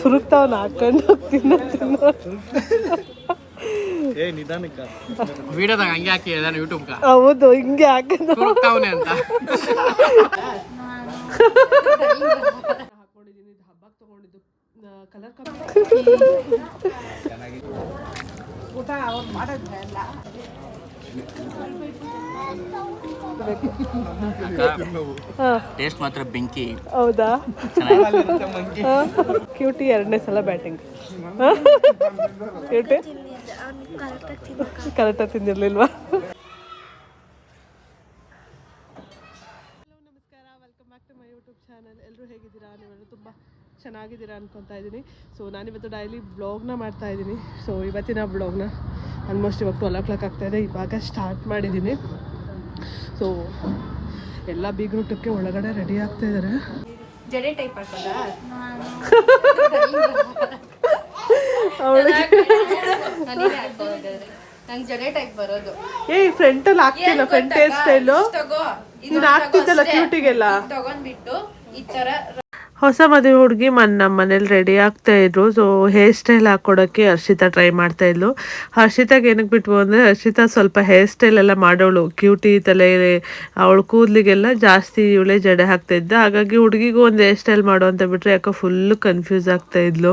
ತುರುಕ್ತಾವನ್ನ ಹಾಕೊಂಡು ಹೋಗ್ತೀನಿ ತಿನ್ನೋ ಏ ನಿಧಾನಕ್ಕ. ವಿಡಿಯೋದಾಗ ಹಂಗೆ ಹಾಕಿ ನಾನು ಯೂಟ್ಯೂಬ್ಗ ಹೌದು ಹಿಂಗೆ ಹಾಕೋದು. ಹುಡುಕ್ತಾವನೆ ಅಂತ. ಹಾಕೊಂಡಿದ್ದೀನಿ ಇದು ಹಬ್ಬಕ್ಕೆ ತಗೊಂಡಿದ್ದು ಕಲರ್ ಊಟ ಅವ್ರು ಮಾಡೋದ್ರೆ ಎಲ್ಲ ಹಾಂ ಟೇಸ್ಟ್ ಮಾತ್ರ ಬೆಂಕಿ. ಹೌದಾ? ಕ್ಯೂಟಿ ಎರಡನೇ ಸಲ ಬ್ಯಾಟಿಂಗ್ ಕ್ಯೂಟಿ ಕರೆಕ್ಟಾಗಿ ತಿಂದಿರ್ಲಿಲ್ವಾ? ಚೆನ್ನಾಗಿದ್ದೀರಾ ಅನ್ಕೊತಾ ಇದ್ದೀನಿ. ಸೊ ನಾನಿವತ್ತು ಡೈಲಿ ಬ್ಲಾಗ್ನ ಮಾಡ್ತಾ ಇದ್ದೀನಿ. ಸೊ ಇವತ್ತಿನ ಬ್ಲಾಗ್ನ ಆಲ್ಮೋಸ್ಟ್ ಇವಾಗ ಟ್ವೆಲ್ ಓ ಕ್ಲಾಕ್ ಆಗ್ತಾಯಿದೆ ಇವಾಗ ಸ್ಟಾರ್ಟ್ ಮಾಡಿದ್ದೀನಿ. ಸೊ ಎಲ್ಲ ಬೀಗ್ರೂಟಕ್ಕೆ ಒಳಗಡೆ ರೆಡಿ ಆಗ್ತಾ ಇದ್ದಾರೆ. ಜಡೆ ಟೈಪ್ ನಂಗೆ ಜಡೆ ಟೈಪ್ ಬರೋದು. ಏ ಹಾಕ್ತಿಲ್ಲ ಫ್ರಂಟ್ ಹೇರ್ ಸ್ಟೈಲು ನೀನು ಹಾಕ್ತಿದ್ದಲ್ಲ ಕ್ಯೂಟಿಗೆಲ್ಲ ತಗೊಂಡ್ಬಿಟ್ಟು ಈ ತರ ಹೊಸ ಮದುವೆ ಹುಡುಗಿ ಮನ್ ನಮ್ಮ ಮನೇಲಿ ರೆಡಿ ಆಗ್ತಾ ಇದ್ರು. ಸೊ ಹೇರ್ ಸ್ಟೈಲ್ ಹಾಕೊಡೋಕ್ಕೆ ಹರ್ಷಿತಾ ಟ್ರೈ ಮಾಡ್ತಾ ಇದ್ಲು. ಹರ್ಷಿತಾಗೆ ಏನಕ್ಕೆ ಬಿಟ್ವು ಅಂದರೆ, ಹರ್ಷಿತಾ ಸ್ವಲ್ಪ ಹೇರ್ ಸ್ಟೈಲ್ ಎಲ್ಲ ಮಾಡೋಳು. ಕ್ಯೂಟಿ ತಲೆ, ಅವಳು ಕೂದಲಿಗೆಲ್ಲ ಜಾಸ್ತಿ ಇವಳೆ ಜಡೆ ಹಾಕ್ತಾ ಇದ್ದ. ಹಾಗಾಗಿ ಹುಡುಗಿಗೂ ಒಂದು ಹೇರ್ ಸ್ಟೈಲ್ ಮಾಡು ಅಂತ ಬಿಟ್ಟರೆ ಯಾಕೋ ಫುಲ್ಲು ಕನ್ಫ್ಯೂಸ್ ಆಗ್ತಾ ಇದ್ಲು.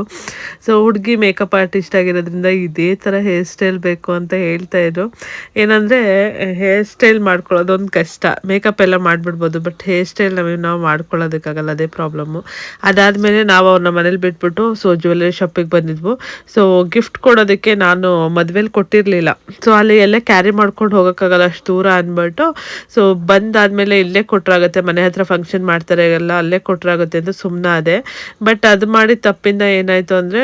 ಸೊ ಹುಡುಗಿ ಮೇಕಪ್ ಆರ್ಟಿಸ್ಟ್ ಆಗಿರೋದ್ರಿಂದ ಇದೇ ಥರ ಹೇರ್ ಸ್ಟೈಲ್ ಬೇಕು ಅಂತ ಹೇಳ್ತಾ ಇದ್ರು. ಏನಂದರೆ ಹೇರ್ ಸ್ಟೈಲ್ ಮಾಡ್ಕೊಳ್ಳೋದೊಂದು ಕಷ್ಟ. ಮೇಕಪ್ ಎಲ್ಲ ಮಾಡಿಬಿಡ್ಬೋದು ಬಟ್ ಹೇರ್ ಸ್ಟೈಲ್ ನಮಗೆ ನಾವು ಮಾಡ್ಕೊಳ್ಳೋದಕ್ಕಾಗಲ್ಲ, ಅದೇ ಪ್ರಾಬ್ಲಮ್ಮು ಅದಾದಮೇಲೆ ನಾವು ಅವ್ರನ್ನ ಮನೇಲಿ ಬಿಟ್ಬಿಟ್ಟು ಸೊ ಜ್ಯುವೆಲರಿ ಶಾಪಿಗೆ ಬಂದಿದ್ವು. ಸೊ ಗಿಫ್ಟ್ ಕೊಡೋದಕ್ಕೆ ನಾನು ಮದುವೆಲಿ ಕೊಟ್ಟಿರಲಿಲ್ಲ. ಸೊ ಅಲ್ಲಿ ಎಲ್ಲ ಕ್ಯಾರಿ ಮಾಡ್ಕೊಂಡು ಹೋಗೋಕ್ಕಾಗಲ್ಲ ಅಷ್ಟು ದೂರ ಅಂದ್ಬಿಟ್ಟು ಸೊ ಬಂದಾದ್ಮೇಲೆ ಇಲ್ಲೇ ಕೊಟ್ಟರಾಗುತ್ತೆ ಮನೆ ಹತ್ರ ಫಂಕ್ಷನ್ ಮಾಡ್ತಾರೆ ಎಲ್ಲ ಅಲ್ಲೇ ಕೊಟ್ಟರಾಗುತ್ತೆ ಅಂತ ಸುಮ್ಮನೆ ಅದೇ ಬಟ್ ಅದು ಮಾಡಿ ತಪ್ಪಿಂದ ಏನಾಯಿತು ಅಂದರೆ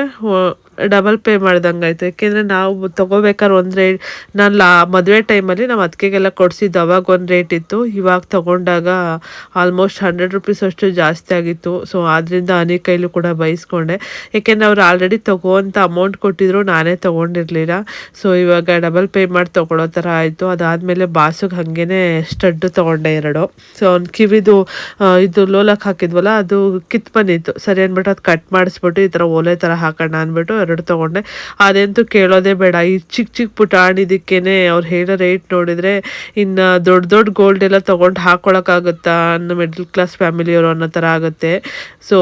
ಡಬಲ್ ಪೇ ಮಾಡ್ದಂಗೆ ಆಯಿತು. ಯಾಕೆಂದರೆ ನಾವು ತೊಗೋಬೇಕಾದ್ರೆ ಒಂದು ರೇಟ್ ನಾನು ಲಾ, ಮದುವೆ ಟೈಮಲ್ಲಿ ನಾವು ಅದಕ್ಕೆಲ್ಲ ಕೊಡಿಸಿದ್ದು ಅವಾಗ ಒಂದು ರೇಟ್ ಇತ್ತು. ಇವಾಗ ತೊಗೊಂಡಾಗ ಆಲ್ಮೋಸ್ಟ್ ಹಂಡ್ರೆಡ್ ರುಪೀಸ್ ಅಷ್ಟು ಜಾಸ್ತಿ ಆಗಿತ್ತು. ಸೊ ಆದ್ದರಿಂದ ಅನಿ ಕೈಲೂ ಕೂಡ ಬಯಸ್ಕೊಂಡೆ ಯಾಕೆಂದ್ರೆ ಅವ್ರು ಆಲ್ರೆಡಿ ತೊಗೋಂತ ಅಮೌಂಟ್ ಕೊಟ್ಟಿದ್ರು, ನಾನೇ ತೊಗೊಂಡಿರಲಿಲ್ಲ. ಸೊ ಇವಾಗ ಡಬಲ್ ಪೇ ಮಾಡಿ ತೊಗೊಳೋ ಥರ ಆಯಿತು. ಅದಾದಮೇಲೆ ಬಾಸುಗೆ ಹಾಗೇ ಸ್ಟಡ್ಡು ತೊಗೊಂಡೆ ಎರಡು. ಸೊ ಅವ್ನು ಕಿವಿದು ಇದು ಲೋಲಕ್ಕೆ ಹಾಕಿದ್ವಲ್ಲ, ಅದು ಕಿತ್ ಬಂದಿತ್ತು ಸರಿ ಅಂದ್ಬಿಟ್ಟು ಅದು ಕಟ್ ಮಾಡಿಸ್ಬಿಟ್ಟು ಈ ಥರ ಓಲೆ ಥರ ಹಾಕೋಣ ಅಂದ್ಬಿಟ್ಟು ಎರಡು ತೊಗೊಂಡೆ. ಅದಂತೂ ಕೇಳೋದೇ ಬೇಡ. ಈ ಚಿಕ್ಕ ಚಿಕ್ಕ ಪುಟಾಣಿದಕ್ಕೇನೆ ಅವ್ರು ಹೇಳೋ ರೇಟ್ ನೋಡಿದರೆ ಇನ್ನು ದೊಡ್ಡ ದೊಡ್ಡ ಗೋಲ್ಡ್ ಎಲ್ಲ ತೊಗೊಂಡು ಹಾಕ್ಕೊಳಕ್ಕಾಗುತ್ತಾ ಅನ್ನೋ ಮಿಡ್ಲ್ ಕ್ಲಾಸ್ ಫ್ಯಾಮಿಲಿಯವರು ಅನ್ನೋ ಥರ ಆಗುತ್ತೆ. ಸೊ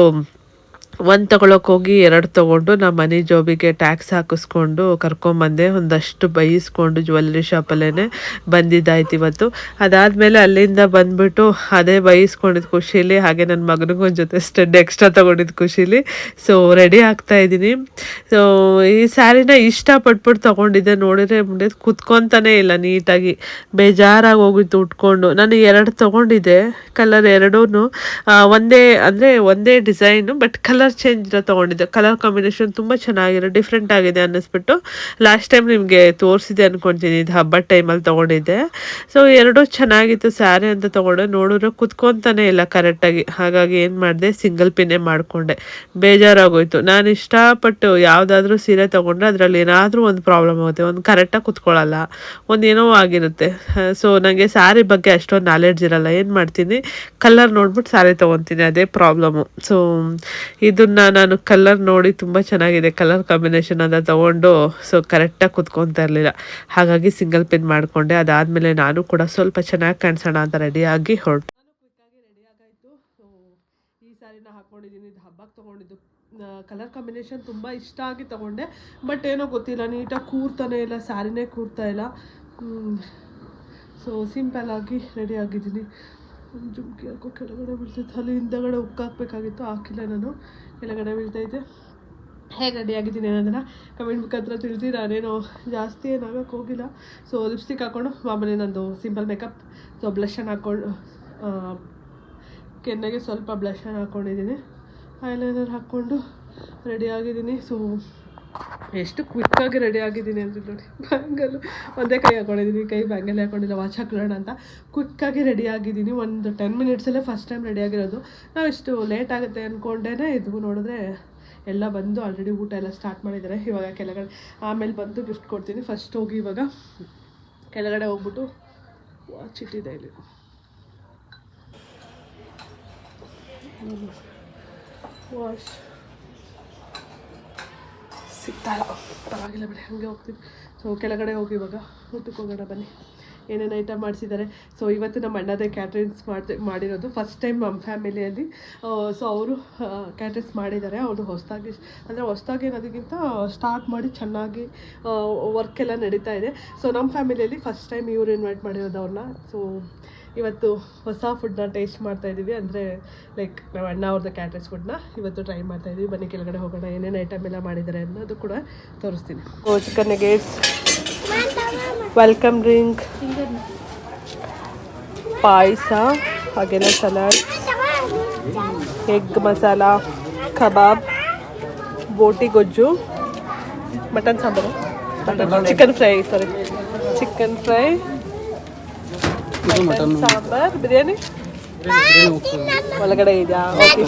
ಒಂದು ತಗೊಳಕ್ಕೆ ಹೋಗಿ ಎರಡು ತಗೊಂಡು ನಮ್ಮ ಮನೆ ಜೋಬಿಗೆ ಟ್ಯಾಕ್ಸ್ ಹಾಕಿಸ್ಕೊಂಡು ಕರ್ಕೊಂಬಂದೆ ಒಂದಷ್ಟು ಬೈಸ್ಕೊಂಡು ಜ್ಯುವೆಲ್ಲರಿ ಶಾಪಲ್ಲೇ ಬಂದಿದ್ದಾಯ್ತು ಇವತ್ತು. ಅದಾದಮೇಲೆ ಅಲ್ಲಿಂದ ಬಂದ್ಬಿಟ್ಟು ಅದೇ ಬೈಸ್ಕೊಂಡಿದ್ದು ಖುಷಿಲಿ, ಹಾಗೆ ನನ್ನ ಮಗನಿಗೂ ಜೊತೆ ಸ್ಟೆಡ್ ಎಕ್ಸ್ಟ್ರಾ ತೊಗೊಂಡಿದ್ದು ಖುಷಿಲಿ. ಸೊ ರೆಡಿ ಆಗ್ತಾ ಇದ್ದೀನಿ. ಸೊ ಈ ಸ್ಯಾರಿನ ಇಷ್ಟಪಟ್ಬಿಟ್ಟು ತೊಗೊಂಡಿದ್ದೆ ನೋಡಿದ್ರೆ ಮುಂದೆ ಕುತ್ಕೊತಾನೆ ಇಲ್ಲ ನೀಟಾಗಿ. ಬೇಜಾರಾಗಿ ಹೋಗಿತ್ತು ಉಟ್ಕೊಂಡು. ನಾನು ಎರಡು ತೊಗೊಂಡಿದ್ದೆ ಕಲರ್ ಎರಡೂ ಒಂದೇ, ಅಂದರೆ ಒಂದೇ ಡಿಸೈನು ಬಟ್ ಕಲರ್ ಚೇಂಜ್ ಇರೋ ತೊಗೊಂಡಿದ್ದೆ. ಕಲರ್ ಕಾಂಬಿನೇಷನ್ ತುಂಬ ಚೆನ್ನಾಗಿದೆ ಡಿಫ್ರೆಂಟ್ ಆಗಿದೆ ಅನ್ನಿಸ್ಬಿಟ್ಟು ಲಾಸ್ಟ್ ಟೈಮ್ ನಿಮಗೆ ತೋರಿಸಿದೆ ಅಂದ್ಕೊಂತೀನಿ ಇದು ಹಬ್ಬದ ಟೈಮಲ್ಲಿ ತೊಗೊಂಡಿದ್ದೆ. ಸೊ ಎರಡೂ ಚೆನ್ನಾಗಿತ್ತು ಸ್ಯಾರಿ ಅಂತ ತೊಗೊಂಡೆ. ನೋಡಿದ್ರೆ ಕುತ್ಕೊತಾನೆ ಇಲ್ಲ ಕರೆಕ್ಟಾಗಿ ಹಾಗಾಗಿ ಏನು ಮಾಡಿದೆ ಸಿಂಗಲ್ ಪಿನ್ನೇ ಮಾಡಿಕೊಂಡೆ. ಬೇಜಾರಾಗೋಯ್ತು. ನಾನು ಇಷ್ಟಪಟ್ಟು ಯಾವುದಾದ್ರೂ ಸೀರೆ ತೊಗೊಂಡ್ರೆ ಅದರಲ್ಲಿ ಏನಾದರೂ ಒಂದು ಪ್ರಾಬ್ಲಮ್ ಆಗುತ್ತೆ. ಒಂದು ಕರೆಕ್ಟಾಗಿ ಕುತ್ಕೊಳ್ಳಲ್ಲ ಒಂದೇನೋ ಆಗಿರುತ್ತೆ. ಸೊ ನನಗೆ ಸ್ಯಾರಿ ಬಗ್ಗೆ ಅಷ್ಟೊಂದು ನಾಲೆಡ್ಜ್ ಇರಲ್ಲ. ಏನು ಮಾಡ್ತೀನಿ? ಕಲರ್ ನೋಡ್ಬಿಟ್ಟು ಸ್ಯಾರಿ ತೊಗೊತೀನಿ, ಅದೇ ಪ್ರಾಬ್ಲಮ್ಮು ಸೊ ಇದನ್ನ ನಾನು ಕಲರ್ ನೋಡಿ ತುಂಬ ಚೆನ್ನಾಗಿದೆ. ಕಲರ್ ಕಾಂಬಿನೇಷನ್ ಅದ ತೊಗೊಂಡು ಸೊ ಕರೆಕ್ಟಾಗಿ ಕುತ್ಕೊತಾ ಇರಲಿಲ್ಲ. ಹಾಗಾಗಿ ಸಿಂಗಲ್ ಪಿನ್ ಮಾಡಿಕೊಂಡೆ. ಅದಾದಮೇಲೆ ನಾನು ಕೂಡ ಸ್ವಲ್ಪ ಚೆನ್ನಾಗಿ ಕಾಣಿಸೋಣ ಅಂತ ರೆಡಿಯಾಗಿ ಹೊರಟು. ಈ ಸ್ಯಾರಿನ ಹಾಕ್ಕೊಂಡಿದ್ದೀನಿ ಇದು ಹಬ್ಬಕ್ಕೆ ತೊಗೊಂಡಿದ್ದು ಕಲರ್ ಕಾಂಬಿನೇಷನ್ ತುಂಬ ಇಷ್ಟ ಆಗಿ ತೊಗೊಂಡೆ. ಬಟ್ ಏನೋ ಗೊತ್ತಿಲ್ಲ, ನೀಟಾಗಿ ಕೂರ್ತಾನೆ ಇಲ್ಲ ಸ್ಯಾರಿನೇ ಕೂರ್ತಾ ಇಲ್ಲ. ಸೊ ಸಿಂಪಲ್ ಆಗಿ ರೆಡಿ ಆಗಿದ್ದೀನಿ. ಜುಮ್ಕಿ ಹಾಕೋ ಕೆಳಗಡೆ ಬೀಳ್ತೈತೆ ಅಲ್ಲಿ ಹಿಂದಗಡೆ ಉಕ್ಕ ಹಾಕ್ಬೇಕಾಗಿತ್ತು ಹಾಕಿಲ್ಲ ನಾನು ಕೆಳಗಡೆ ಬೀಳ್ತೈತೆ ಹೇಗೆ ರೆಡಿ ಆಗಿದ್ದೀನಿ ಅನ್ನೋದನ್ನು ಕಮೆಂಟ್ ಮುಖಾಂತರ ತಿಳಿಸಿ. ನಾನೇನು ಜಾಸ್ತಿ ಏನಾಗಕ್ಕೆ ಹೋಗಿಲ್ಲ. ಸೊ ಲಿಪ್ಸ್ಟಿಕ್ ಹಾಕ್ಕೊಂಡು ಮಾಮೂಲಿ ನಂದು ಸಿಂಪಲ್ ಮೇಕಪ್ ಸೊ ಬ್ಲಷನ್ ಹಾಕ್ಕೊಂಡು ಕೆನ್ನೆಗೆ ಸ್ವಲ್ಪ ಬ್ಲಷನ್ ಹಾಕ್ಕೊಂಡಿದ್ದೀನಿ ಐಲೈನರ್ ಹಾಕ್ಕೊಂಡು ರೆಡಿ ಆಗಿದ್ದೀನಿ. ಸೊ ಎಷ್ಟು ಕ್ವಿಕ್ಕಾಗಿ ರೆಡಿ ಆಗಿದ್ದೀನಿ ಅಂದರೆ ನೋಡಿ ಬ್ಯಾಂಗಲು ಒಂದೇ ಕೈ ಹಾಕೊಂಡಿದ್ದೀನಿ ಕೈ ಬ್ಯಾಂಗಲ್ ಹಾಕೊಂಡಿಲ್ಲ ವಾಚ್ ಹಾಕೊಳ್ಳೋಣ ಅಂತ. ಕ್ವಿಕ್ಕಾಗಿ ರೆಡಿ ಆಗಿದ್ದೀನಿ, ಒಂದು ಟೆನ್ ಮಿನಿಟ್ಸಲ್ಲೇ ಫಸ್ಟ್ ಟೈಮ್ ರೆಡಿ ಆಗಿರೋದು. ನಾವು ಇಷ್ಟು ಲೇಟ್ ಆಗುತ್ತೆ ಅಂದ್ಕೊಂಡೇ ಇದು ನೋಡಿದ್ರೆ, ಎಲ್ಲ ಬಂದು ಆಲ್ರೆಡಿ ಊಟ ಎಲ್ಲ ಸ್ಟಾರ್ಟ್ ಮಾಡಿದ್ದಾರೆ. ಇವಾಗ ಕೆಳಗಡೆ, ಆಮೇಲೆ ಬಂದು ಗಿಫ್ಟ್ ಕೊಡ್ತೀನಿ. ಫಸ್ಟ್ ಹೋಗಿ ಇವಾಗ ಕೆಳಗಡೆ ಹೋಗ್ಬಿಟ್ಟು ವಾಚ್ ಇಟ್ಟಿದೆ ಇಲ್ಲಿ. ವಾಶ್ ಸಿಗ್ತಾಯಿಲ್ಲ ಪರವಾಗಿಲ್ಲ ಬಿಡಿ, ಹಾಗೆ ಹೋಗ್ತೀವಿ. ಸೊ ಕೆಳಗಡೆ ಹೋಗಿ ಇವಾಗ ಊಟಕ್ಕೆ ಹೋಗೋಣ ಬನ್ನಿ. ಏನೇನು ಐಟಮ್ ಮಾಡಿಸಿದ್ದಾರೆ. ಸೊ ಇವತ್ತು ನಮ್ಮ ಅಣ್ಣದೇ ಕ್ಯಾಟ್ರಿಂಗ್ಸ್ ಮಾಡಿ ಮಾಡಿರೋದು. ಫಸ್ಟ್ ಟೈಮ್ ನಮ್ಮ ಫ್ಯಾಮಿಲಿಯಲ್ಲಿ ಸೊ ಅವರು ಕ್ಯಾಟ್ರಿಂಗ್ಸ್ ಮಾಡಿದ್ದಾರೆ. ಅವರು ಹೊಸದಾಗಿ, ಅಂದರೆ ಹೊಸದಾಗಿ ಅನ್ನೋದಕ್ಕಿಂತ ಸ್ಟಾರ್ಟ್ ಮಾಡಿ ಚೆನ್ನಾಗಿ ವರ್ಕ್ ಎಲ್ಲ ನಡೀತಾ ಇದೆ. ಸೊ ನಮ್ಮ ಫ್ಯಾಮಿಲಿಯಲ್ಲಿ ಫಸ್ಟ್ ಟೈಮ್ ಇವರು ಇನ್ವೈಟ್ ಮಾಡಿರೋದು ಅವ್ರನ್ನ. ಸೊ ಇವತ್ತು ಹೊಸ ಫುಡ್ನ ಟೇಸ್ಟ್ ಮಾಡ್ತಾ ಇದ್ದೀವಿ ಅಂದರೆ ಲೈಕ್ ನಾವು ಅಣ್ಣ ಅವ್ರದ್ದು ಕ್ಯಾಟ್ರೆಸ್ ಫುಡ್ನ ಇವತ್ತು ಟ್ರೈ ಮಾಡ್ತಾ ಇದ್ದೀವಿ ಬನ್ನಿ, ಕೆಳಗಡೆ ಹೋಗೋಣ. ಏನೇನು ಐಟಮ್ ಎಲ್ಲ ಮಾಡಿದ್ದಾರೆ ಅನ್ನೋದು ಕೂಡ ತೋರಿಸ್ತೀನಿ. ಚಿಕನ್ ನಗೇಟ್ಸ್ ವೆಲ್ಕಮ್ ಡ್ರಿಂಕ್ ಪಾಯಸ ಹಾಗೆಲ್ಲ ಸಲಾಡ್ ಎಗ್ ಮಸಾಲ ಕಬಾಬ್ ಬೋಟಿ ಗೊಜ್ಜು mutton sambar. Mutton chicken fry sorry chicken fry mutton sambar biryani? ಒಳಗಡೆ ಇದೆಯಾ? ಓಕೆ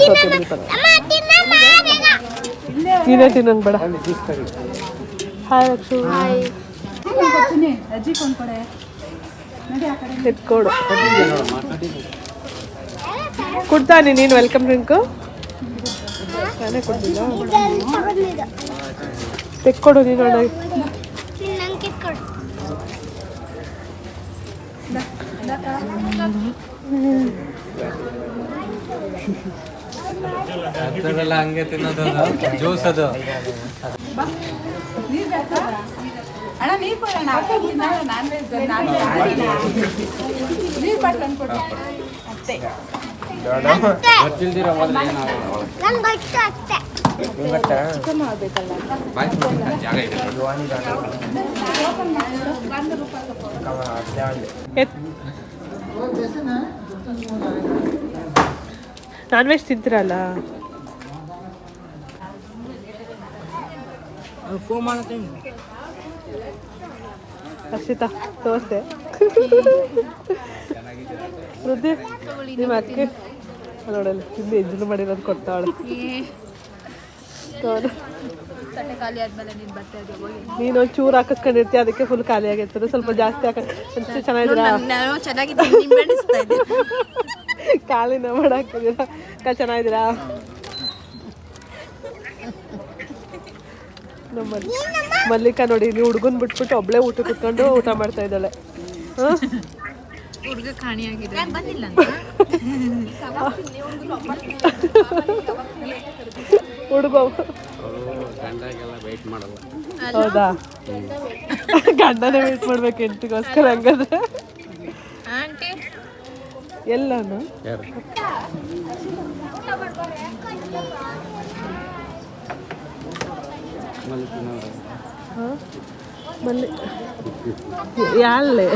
ನೀನೇ ಬೇಡ. ಹಾಯ್ ರಕ್ಷು. ಎತ್ಕೊಡು ಕೊಡ್ತಾನೆ ನೀನು ವೆಲ್ಕಮ್ ಡ್ರಿಂಕು ನಾನೇ ಕೊಡ್ತಿಲ್ಲ ತೆಕ್ಕೊಡು ನೀನು ಒಳಗೆ ಅದೆಲ್ಲ ಹಂಗೆ ತಿನ್ನೋದು ಜ್ಯೂಸ್ ಅದು. ಅಣ್ಣ ನೀರ್ ಕೊಡೋಣ ನಾನ್ ವೆಜ್ ಅತ್ತೆ. ಗೊತ್ತಿಲ್ದಿರೋ ಏನಾಗಲ್ಲ ಜಾಗ ಇದೆ. ನಾನ್ ವೆಜ್ ತಿಂತೀರಲ್ಲ ಫೋನ್ ತೋರ್ಸೆ ದೋಸೆ ವೃದ್ಧಿ ನಿಮ್ಮ ಅಕ್ಕೆ ನೋಡಲ್ಲ ತಿಂದು ಎಜ್ಜಲು ಮಾಡಿರೋದು ಕೊಡ್ತಾವಳೆ. ತೋರು. ಖಾಲಿ ಆದ್ಮೇಲೆ ನೀನ್ ಬರ್ತಾ ಇದೀಯ ನೀನು ಚೂರು ಹಾಕಿಸ್ಕೊಂಡಿರ್ತೀಯ? ಅದಕ್ಕೆ ಫುಲ್ ಖಾಲಿ ಆಗಿರ್ತದೆ. ಸ್ವಲ್ಪ ಜಾಸ್ತಿ ಹಾಕ ಚೆನ್ನಾಗಿದ್ದೀರಾ? ನಾನು ಚೆನ್ನಾಗಿದ್ದೀನಿ. ಖಾಲಿನ ಮಾಡಾಕಿದ್ದೀರಾ ಕಾ ಚೆನ್ನಾಗಿದ್ದೀರಾ? ನಮ್ಮ ಮಲ್ಲಿ- ಮಲ್ಲಿಕಾ ನೋಡಿ ನೀವು ಹುಡುಗನ್ ಬಿಟ್ಬಿಟ್ಟು ಒಬ್ಳೆ ಊಟ ಕುತ್ಕೊಂಡು ಊಟ ಮಾಡ್ತಾ ಇದ್ದಾಳೆ. ಹುಡುಗ ಕಾಣಿಯಾಗಿದೆ ಬಂದಿಲ್ಲ ಹುಡುಗ ಗಂಡಾಗೆಲ್ಲ ವೆಯ್ಟ್ ಮಾಡಲ್ಲ. ಹೌದಾ? ಗಂಡನೇ ವೇಟ್ ಮಾಡ್ಬೇಕು ಎಂತಕ್ಕೋಸ್ಕರ ಹಂಗಾದ್ರೆ. ಆಂಟಿ ಎಲ್ಲಾನು? ಯಾರು? ಹಾಂ? ಮಲ್ಲಿ ಯಾಳೆ?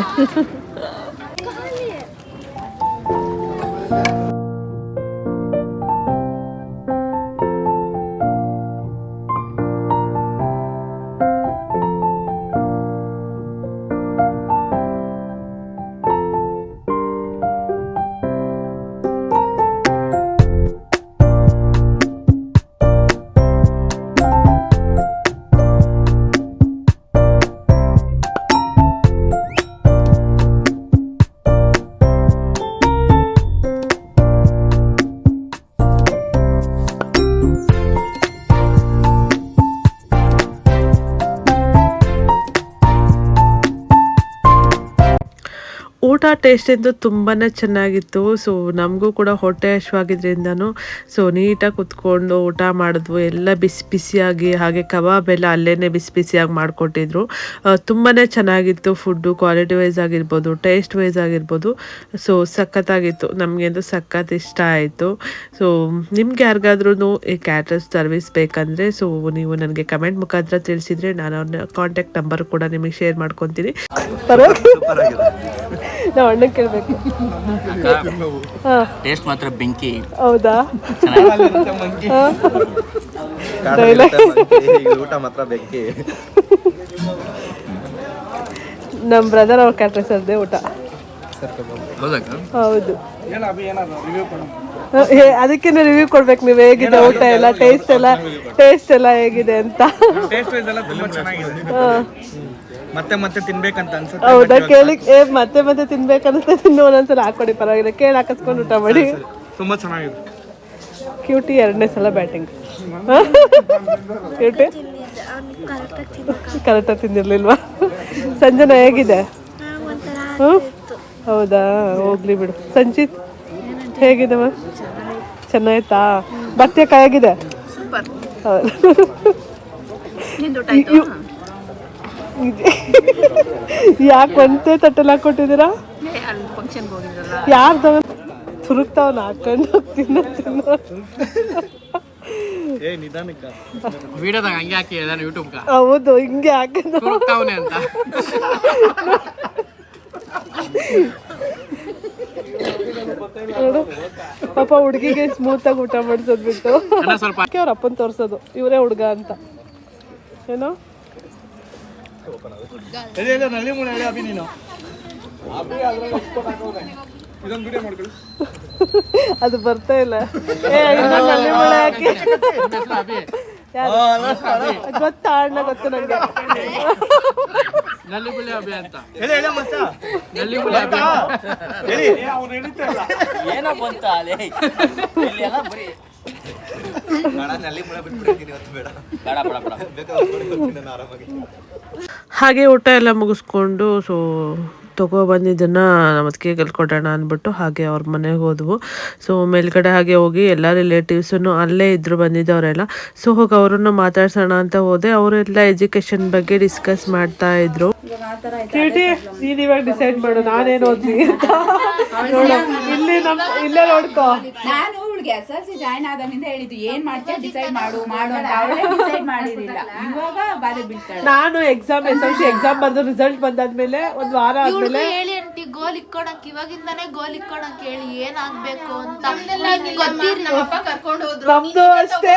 ಊಟ ಟೇಸ್ಟ್ ಅಂತೂ ತುಂಬಾ ಚೆನ್ನಾಗಿತ್ತು. ಸೊ ನಮಗೂ ಕೂಡ ಹೊಟ್ಟೆ ಹಶ್ವಾಗಿದ್ರಿಂದನೂ ಸೊ ನೀಟಾಗಿ ಕುತ್ಕೊಂಡು ಊಟ ಮಾಡಿದ್ವು. ಎಲ್ಲ ಬಿಸಿ ಬಿಸಿಯಾಗಿ, ಹಾಗೆ ಕಬಾಬ್ ಎಲ್ಲ ಅಲ್ಲೇ ಬಿಸಿ ಬಿಸಿಯಾಗಿ ಮಾಡಿಕೊಟ್ಟಿದ್ರು. ತುಂಬಾ ಚೆನ್ನಾಗಿತ್ತು. ಫುಡ್ಡು ಕ್ವಾಲಿಟಿ ವೈಸ್ ಆಗಿರ್ಬೋದು ಟೇಸ್ಟ್ ವೈಸ್ ಆಗಿರ್ಬೋದು. ಸೊ ಸಖತ್ತಾಗಿತ್ತು. ನಮಗೆಂದು ಸಖತ್ ಇಷ್ಟ ಆಯಿತು. ಸೊ ನಿಮ್ಗೆ ಯಾರಿಗಾದ್ರೂ ಈ ಕ್ಯಾಟರ್ಸ್ ಸರ್ವಿಸ್ ಬೇಕಂದರೆ ಸೊ ನೀವು ನನಗೆ ಕಮೆಂಟ್ ಮುಖಾಂತರ ತಿಳಿಸಿದರೆ, ನಾನು ಅವ್ರನ್ನ ಕಾಂಟ್ಯಾಕ್ಟ್ ನಂಬರ್ ಕೂಡ ನಿಮಗೆ ಶೇರ್ ಮಾಡ್ಕೊತೀನಿ. ನಾವು ಅಣ್ಣ ಕೇಳಬೇಕು. ಟೇಸ್ಟ್ ಮಾತ್ರ ಬೆಂಕಿ. ಹೌದಾ? ಊಟ ಮಾತ್ರ ಬೆಂಕಿ. ನಮ್ಮ ಬ್ರದರ್ ಅವ್ರ ಕ್ಯಾಟ್ರಸ್ ಅದೇ ಊಟ. ಹೌದು. ಅದಕ್ಕೆ ರಿವ್ಯೂ ಕೊಡ್ಬೇಕು ನೀವು ಹೇಗಿದೆ ಊಟ ಎಲ್ಲ ಟೇಸ್ಟ್ ಎಲ್ಲ ಟೇಸ್ಟ್ ಎಲ್ಲ ಹೇಗಿದೆ ಅಂತ. ಟೇಸ್ಟ್ ವೈಸ್ ಎಲ್ಲ ತುಂಬಾ ಚೆನ್ನಾಗಿದೆ. ಹಾ. ಮತ್ತೆ ಮತ್ತೆ ತಿನ್ಬೇಕಂತ ಅನ್ಸುತ್ತೆ ಹೌದಾ ಕೇಳಿ ಏ ಮತ್ತೆ ಮತ್ತೆ ತಿನ್ಬೇಕನ್ನಿಸ್ತದೆ ತಿನ್ನು ಒಂದೊಂದ್ಸಲ ಹಾಕೊಡಿ ಪರವಾಗಿಲ್ಲ ಕೇಳಿ ಹಾಕಿಸ್ಕೊಂಡು ಊಟ ಮಾಡಿ. ತುಂಬಾ ಚೆನ್ನಾಗಿದೆ. ಕ್ಯೂಟಿ ಎರಡನೇ ಸಲ ಬ್ಯಾಟಿಂಗ್ ಕ್ಯೂಟಿ ಕರೆಕ್ಟಾಗಿ ತಿಂದಿರ್ಲಿಲ್ವಾ? ಸಂಜನಾ ಹೇಗಿದೆ? ಹ್ಮ್? ಹೌದಾ ಹೋಗ್ಲಿ ಬಿಡು. ಸಂಚಿತ್ ಹೇಗಿದವ ಚೆನ್ನಾಯ್ತಾ? ಭತ್ಯ ಕೈಯಾಗಿದೆ. ಯಾಕೆ ಒಂದೇ ತಟ್ಟೆಲ್ಲ ಹಾಕೊಟ್ಟಿದ್ದೀರಾ? ಏ, ಅಲ್ಲಿ ಫಂಕ್ಷನ್ಗೆ ಹೋಗಿದ್ರಲ್ಲ. ಯಾರು ತಗೊಂಡ್ ತುರುಕ್ತಾವನ್ನ ಹಾಕೊಂಡು ತಿನ್ನ ತಿನ್ನ ಏ ನಿಧಾನಕ್ಕ. ವಿಡಿಯೋದಾಗ ಹಂಗೆ ಹಾಕಿ ನಾನು ಯೂಟ್ಯೂಬ್ಗ. ಹೌದು ಹಿಂಗೆ ಹಾಕೋದು. ಅಂತ. ನೋಡು. ಪಾಪ ಹುಡುಗಿಗೆ ಸ್ಮೂತ್ ಆಗಿ ಊಟ ಮಾಡಿಸೋದ್ ಬಿಟ್ಟು. ಅಣ್ಣ ಸ್ವಲ್ಪ ಅದಕ್ಕೆ ಅವ್ರ ಅಪ್ಪನ್ ತೋರ್ಸೋದು. ಇವರೇ ಹುಡುಗ ಅಂತ. ಏನೋ? ನಲ್ಲಿ ಮುಳೆ ಹೇಳಿ ಅಭಿ ನೀನು? ಇದೊಂದು ವಿಡಿಯೋ ಮಾಡ್ಕೊಳ್ಳಿ. ಅದು ಬರ್ತಾ ಇಲ್ಲ. ಏ ನಲ್ಲಿ ಹಾಕಿ? ಗೊತ್ತಾ ಅಣ್ಣ ಗೊತ್ತು ನಂಗೆ. ಅಭಿ ಅಂತ. ಹೇಳಿ ಹೇಳಿ ನಲ್ಲಿ ಅಭಿ ಹೇಳಿ. ಅವ್ನು ಇಲ್ಲ ಏನೋ ಬಂತ? ಅಲೆ ಇಲ್ಲಿ ಎಲ್ಲ ಬರಿ ಹಾಗೆ ಊಟ ಎಲ್ಲ ಮುಗಿಸ್ಕೊಂಡು ಸೊ ತಗೋ ಬಂದಿದ್ದನ್ನ ಅದಕ್ಕೆ ಕಲ್ಕೊಡೋಣ ಅಂದ್ಬಿಟ್ಟು ಹಾಗೆ ಅವ್ರ ಮನೆಗೆ ಹೋದ್ವು. ಸೊ ಮೇಲ್ಗಡೆ ಹಾಗೆ ಹೋಗಿ ಎಲ್ಲ ರಿಲೇಟಿವ್ಸನ್ನು ಅಲ್ಲೇ ಇದ್ರು ಬಂದಿದ್ದವರೆಲ್ಲ. ಸೊ ಹೋಗಿ ಅವರನ್ನು ಮಾತಾಡ್ಸೋಣ ಅಂತ ಹೋದೆ. ಅವರೆಲ್ಲ ಎಜುಕೇಶನ್ ಬಗ್ಗೆ ಡಿಸ್ಕಸ್ ಮಾಡ್ತಾ ಇದ್ರು. ನೀನ್ ಇವಾಗ ಡಿಸೈಡ್ ಮಾಡು ನಾನೇನು ಓದ್ಲಿ ಇಲ್ಲಿ ನಮ್ ಇಲ್ಲೇ ನೋಡ್ಕೋ. ನಾನು ಇವಳಿಗೆ ಎಸ್ ಎಲ್ ಸಿ ಜಾಯ್ನ್ ಆದಾಗಿಂದ ಹೇಳಿದ್ದು ಏನ್ ಮಾಡ್ತೀಯ ಡಿಸೈಡ್ ಮಾಡು ಮಾಡು ಅಂತ ಅವಳೇ ಡಿಸೈಡ್ ಮಾಡಿರಲಿಲ್ಲ. ಇವಾಗ ಬಾಧೆ ಬೀಳ್ತಾಳೆ. ನಾನು exam S L C exam ಬಂದು ರಿಸಲ್ಟ್ ಬಂದಾದ್ಮೇಲೆ ಒಂದ್ ವಾರ ಆದ್ಮೇಲೆ ಹೇಳಿ ಅಂಟಿ ಗೋಲ್ ಇಕ್ಕೊಳಕ್ ಇವಾಗಿಂದಾನೇ ಗೋಲ್ ಇಕ್ಕೊಳಕ್ ಹೇಳಿ ಏನ್ ಆಗ್ಬೇಕು ಅಂತ? ನಿಮ್ಗ್ ನಮ್ಮಪ್ಪ ಕರ್ಕೊಂಡು ಹೋದ್ರು. ನಮ್ದು ಅಷ್ಟೇ.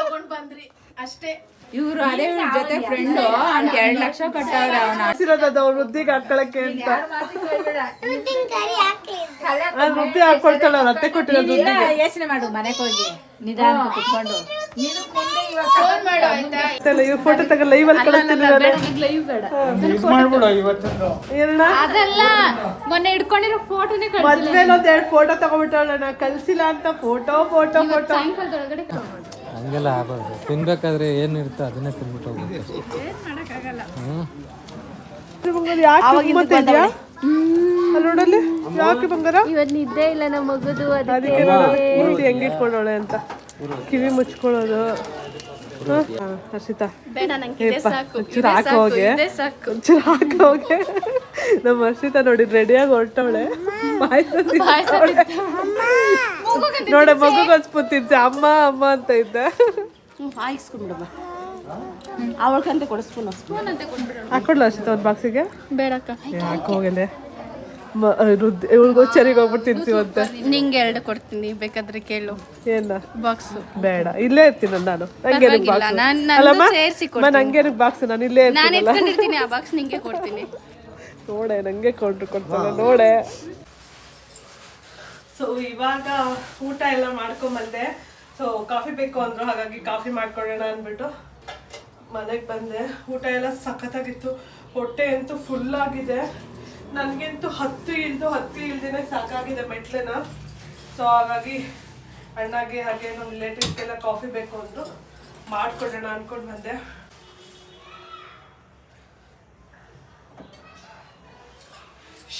ತಗೊಂಡ್ ಬಂದ್ರಿ ಅಷ್ಟೇ. ಇವ್ರು ಅದೇ ಇವ್ರ ಜೊತೆ ಫ್ರೆಂಡ್ ಅವ್ನ್ ಎರಡ್ ಲಕ್ಷ ಕಟ್ಟವ್ರೆ ಅವನ. ಅವ್ರ ವೃದ್ಧಿಗೆ ಹಾಕೊಳಕ್ಕೆ ಅಂತ. ವೃದ್ಧಿ ಹಾಕೊಳ್ತಾಳೆ ಅವ್ರ ಅತ್ತೆ ಕೊಟ್ಟಿರೋದು ಯೋಚನೆ ಮಾಡು ಮನೆಗೆ ಹೋಗಿ. ನಿಧಾನ ಕುತ್ಕೊಂಡು. ಇವ್ ಫೋಟೋ ತಗ. ಲೈವ್ ಅಲ್ಲಿ ಅದಲ್ಲ ಮೊನ್ನೆ ಇಟ್ಕೊಂಡಿರೋ ಫೋಟೋನೇ ಮದ್ವೆಲ್ ಒಂದ್ ಎರಡ್ ಫೋಟೋ ತಗೊಂಡ್ಬಿಟ್ಟವಳ ಕಳ್ಸಿಲ್ಲ ಅಂತ. ಫೋಟೋ ಫೋಟೋ ಫೋಟೋ ಹಂಗೆಲ್ಲ ಆಗೋದು ತಿನ್ಬೇಕಾದ್ರೆ ಏನಿರುತ್ತೆ ಅದನ್ನೇ ತಿನ್ಬಿಟ್ಟು ಹೋಗುತ್ತೆ ಯಾಕೆ ಬಂಗಾರ? ನಿದ್ದೆ ಇಲ್ಲ ನಮ್ಮ ಮಗುದು ಅದಕ್ಕೆ ಅಂತ. ಕಿವಿ ಮುಚ್ಕೊಳ್ಳೋದು. ಹರ್ಷಿತಾ. ಬೇಡ ನಂಗೆ ಇದೇ ಸಾಕು. ಒಂಚೂರು ನಮ್ಮ ಹರ್ಷಿತಾ ನೋಡಿ ರೆಡಿಯಾಗಿ ಹೊರಟವಳೆ. ನೋಡ ಮಗು ಒಂದ್ ಸ್ಪೂನ್ ಅಮ್ಮ ಅಮ್ಮ ಅಂತ ಇದ್ದೆ. ಅವಳ್ಕಂತ ಕೊಡಿಸ್ಕೊಂಡು ಫೋನ್ ಅಂತ ಕೊಟ್ಬಿಡೋಣ ಹಾಕೊಡ್ಲ ಅಷ್ಟೇ ಒಂದು ಬಾಕ್ಸಿಗೆ ಬೇಡಕ್ಕ ಯಾಕೆ ಹೋಗಲೆ. ಇವಳಿಗೂ ಚರಿಗೆ ಹೋಗ್ಬಿಟ್ಟು ತಿಂತೀವಂತೆ ನಿಂಗೆ ಎರಡು ಕೊಡ್ತೀನಿ ಬೇಕಾದ್ರೆ ಕೇಳು. ಏನ? ಬಾಕ್ಸ್ ಬೇಡ ಇಲ್ಲೇ ಇರ್ತೀನಿ ನಾನು. ನಂಗೆ ಪರವಾಗಿಲ್ಲ, ಬಾಕ್ಸ್ ನಾನ್- ನಂದು ಅಲ್ಲಮ್ಮ ಸೇರ್ಸಿ ಅಮ್ಮ, ನಂಗೆ ಬಾಕ್ಸ್ ನಾನು ಇಲ್ಲೇ ಎತ್ಕೊಂಡಿರ್ತೀನಿ ಆ ಬಾಕ್ಸ್ ನಿಂಗೆ ಕೊಡ್ತೀನಿ. ನೋಡೆ ನಂಗೆ ಕೊಂಡ್ರು ಕೊಡ್ತಾನೆ ನೋಡೆ. ಸೊ ಇವಾಗ ಊಟ ಎಲ್ಲ ಮಾಡ್ಕೊಂಬಂದೆ. ಸೊ ಕಾಫಿ ಬೇಕು ಅಂದ್ರು, ಹಾಗಾಗಿ ಕಾಫಿ ಮಾಡ್ಕೊಳ್ಳೋಣ ಅಂದ್ಬಿಟ್ಟು ಮನೆಗೆ ಬಂದೆ. ಊಟ ಎಲ್ಲ ಸಖತ್ತಾಗಿತ್ತು. ಹೊಟ್ಟೆ ಅಂತೂ ಫುಲ್ ಆಗಿದೆ. ನನಗಂತೂ ಹತ್ತು ಇಲ್ದು ಹತ್ತು ಇಲ್ದೇನೆ ಸಾಕಾಗಿದೆ ಮೆಟ್ಲನ್ನ ಸೊ ಹಾಗಾಗಿ ಅಣ್ಣಗೆ ಹಾಗೆ ನಮ್ಮ ರಿಲೇಟಿವ್ಸ್ಗೆಲ್ಲ ಕಾಫಿ ಬೇಕು ಅಂದ್ರು ಮಾಡ್ಕೊಡೋಣ ಅಂದ್ಕೊಂಡು ಬಂದೆ.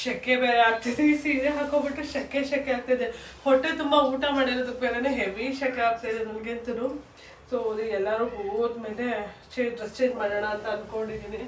ಶೆಕೆ ಬೇರೆ ಆಗ್ತಿದೆ. ಈ ಸೀರೆ ಹಾಕೋಬಿಟ್ಟು ಶೆಕೆ ಶೆಕೆ ಆಗ್ತಿದೆ. ಹೊಟ್ಟೆ ತುಂಬಾ ಊಟ ಮಾಡಿರೋದಕ್ಕೆ ಬೇರೆ ಹೆವಿ ಶೆಕೆ ಆಗ್ತಿದೆ ನನಗಂತೂ. ಸೊ ಎಲ್ಲರೂ ಹೋದ್ಮೇಲೆ ಚೇ ಡ್ರೆಸ್ ಚೇಂಜ್ ಮಾಡೋಣ ಅಂತ ಅನ್ಕೊಂಡಿದ್ದೀನಿ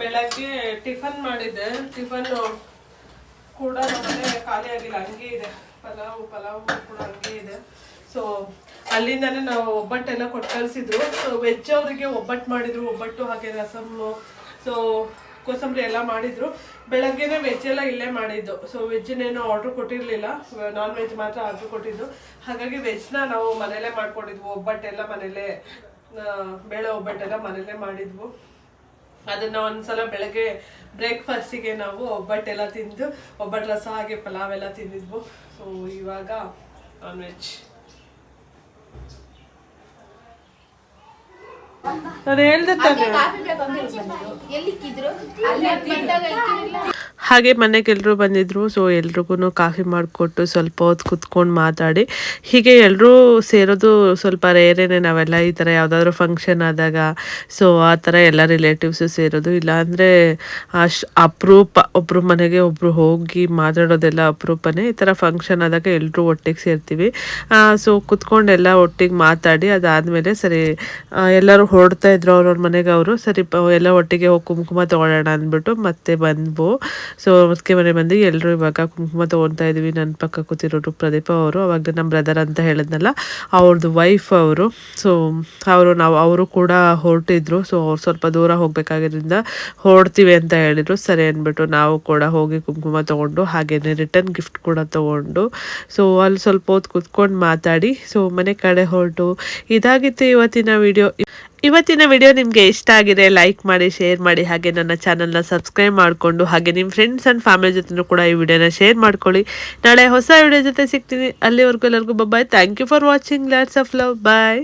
ಬೆಳಗ್ಗೆ ಟಿಫನ್ ಮಾಡಿದ್ದೆ. ಟಿಫನ್ ಕೂಡ ನಮ್ಮನೆ ಖಾಲಿ ಆಗಿಲ್ಲ, ಹಂಗೆ ಇದೆ. ಪಲಾವ್ ಪಲಾವ್ ಕೂಡ ಹಂಗೆ ಇದೆ. ಸೊ ಅಲ್ಲಿಂದಾನೆ ನಾವು ಒಬ್ಬಟ್ಟೆಲ್ಲ ಕೊಟ್ಟು ಕಳಿಸಿದ್ರು. ಸೊ ವೆಜ್ ಅವರಿಗೆ ಒಬ್ಬಟ್ಟು ಮಾಡಿದ್ರು, ಒಬ್ಬಟ್ಟು ಹಾಗೆ ರಸಮ್ಮು ಸೊ ಕೋಸಂಬರಿ ಎಲ್ಲ ಮಾಡಿದ್ರು. ಬೆಳಗ್ಗೆನೆ ವೆಜ್ ಎಲ್ಲ ಇಲ್ಲೇ ಮಾಡಿದ್ದು. ಸೊ ವೆಜ್ನೇನು ಆರ್ಡ್ರ್ ಕೊಟ್ಟಿರಲಿಲ್ಲ. ನಾನ್ ವೆಜ್ ಮಾತ್ರ ಆರ್ಡ್ರ್ ಕೊಟ್ಟಿದ್ದು. ಹಾಗಾಗಿ ವೆಜ್ನ ನಾವು ಮನೇಲೇ ಮಾಡ್ಕೊಂಡಿದ್ವು. ಒಬ್ಬಟ್ಟೆಲ್ಲ ಮನೇಲೇ ಬೇಳೆ ಒಬ್ಬಟ್ಟೆಲ್ಲ ಮನೇಲೆ ಮಾಡಿದ್ವು. ಅದನ್ನ ಒಂದ್ಸಲ ಬೆಳಗ್ಗೆ ಬ್ರೇಕ್ಫಾಸ್ಟಿಗೆ ನಾವು ಒಬ್ಬಟ್ಟೆಲ್ಲ ತಿಂದು, ಒಬ್ಬಟ್ಟು ರಸ ಹಾಗೆ ಪಲಾವ್ ಎಲ್ಲ ತಿಂದಿದ್ವು. ಸೊ ಇವಾಗ ನಾನ್ ವೆಜ್ ಹೇಳ್ದೆ. ತಾನೆ ಹಾಗೆ ಮನೆಗೆ ಎಲ್ಲರೂ ಬಂದಿದ್ರು ಸೊ ಎಲ್ರಿಗೂ ಕಾಫಿ ಮಾಡಿಕೊಟ್ಟು ಸ್ವಲ್ಪ ಹೊತ್ತು ಕುತ್ಕೊಂಡು ಮಾತಾಡಿ. ಹೀಗೆ ಎಲ್ಲರೂ ಸೇರೋದು ಸ್ವಲ್ಪ ರೇರೇನೆ ನಾವೆಲ್ಲ ಈ ಥರ ಯಾವುದಾದ್ರೂ ಫಂಕ್ಷನ್ ಆದಾಗ ಸೊ ಆ ಥರ ಎಲ್ಲ ರಿಲೇಟಿವ್ಸು ಸೇರೋದು. ಇಲ್ಲಾಂದರೆ ಅಶ್ ಅಪರೂಪ ಒಬ್ಬರು ಮನೆಗೆ ಒಬ್ಬರು ಹೋಗಿ ಮಾತಾಡೋದೆಲ್ಲ ಅಪರೂಪನೇ. ಈ ಥರ ಫಂಕ್ಷನ್ ಆದಾಗ ಎಲ್ಲರೂ ಒಟ್ಟಿಗೆ ಸೇರ್ತೀವಿ. ಸೊ ಕುತ್ಕೊಂಡೆಲ್ಲ ಒಟ್ಟಿಗೆ ಮಾತಾಡಿ, ಅದಾದಮೇಲೆ ಸರಿ ಎಲ್ಲರೂ ಹೊರಡ್ತಾ ಇದ್ರು ಅವ್ರವ್ರ ಮನೆಗೆ ಅವರು. ಸರಿ ಎಲ್ಲ ಒಟ್ಟಿಗೆ ಹೋಗಿ ಕುಂಕುಮ ತೊಗೊಳ್ಳೋಣ ಅಂದ್ಬಿಟ್ಟು ಮತ್ತೆ ಬಂದ್ವು. ಸೊ ಅದಕ್ಕೆ ಮನೆ ಬಂದು ಎಲ್ಲರೂ ಇವಾಗ ಕುಂಕುಮ ತೊಗೊಳ್ತಾ ಇದೀವಿ ನನ್ನ ಪಕ್ಕ ಕೂತಿರೋರು ಪ್ರದೀಪ ಅವರು, ಅವಾಗ ನಮ್ಮ ಬ್ರದರ್ ಅಂತ ಹೇಳಿದ್ನಲ್ಲ ಅವ್ರದ್ದು ವೈಫ್ ಅವರು. ಸೊ ಅವರು ನಾವು, ಅವರು ಕೂಡ ಹೊರಟಿದ್ರು. ಸೊ ಅವ್ರು ಸ್ವಲ್ಪ ದೂರ ಹೋಗ್ಬೇಕಾಗಿದ್ರಿಂದ ಹೊರಡ್ತೀವಿ ಅಂತ ಹೇಳಿದ್ರು. ಸರಿ ಅಂದ್ಬಿಟ್ಟು ನಾವು ಕೂಡ ಹೋಗಿ ಕುಂಕುಮ ತೊಗೊಂಡು, ಹಾಗೇನೆ ರಿಟರ್ನ್ ಗಿಫ್ಟ್ ಕೂಡ ತೊಗೊಂಡು. ಸೊ ಅಲ್ಲಿ ಸ್ವಲ್ಪ ಹೊತ್ತು ಕುತ್ಕೊಂಡು ಮಾತಾಡಿ. ಸೊ ಮನೆ ಕಡೆ ಹೊರಟು. ಇದಾಗಿತ್ತು ಇವತ್ತಿನ ವಿಡಿಯೋ ಇವತ್ತಿನ ವಿಡಿಯೋ ನಿಮಗೆ ಇಷ್ಟ ಆಗಿದೆ ಲೈಕ್ ಮಾಡಿ ಶೇರ್ ಮಾಡಿ, ಹಾಗೆ ನನ್ನ ಚಾನಲ್ನ ಸಬ್ಸ್ಕ್ರೈಬ್ ಮಾಡಿಕೊಂಡು, ಹಾಗೆ ನಿಮ್ಮ ಫ್ರೆಂಡ್ಸ್ ಆ್ಯಂಡ್ ಫ್ಯಾಮಿಲಿ ಜೊತೆನೂ ಕೂಡ ಈ ವಿಡಿಯೋನ ಶೇರ್ ಮಾಡ್ಕೊಳ್ಳಿ. ನಾಳೆ ಹೊಸ ವಿಡಿಯೋ ಜೊತೆ ಸಿಗ್ತೀನಿ. ಅಲ್ಲಿವರೆಗೂ ಎಲ್ಲರಿಗೂ bye thank you for watching lots of love bye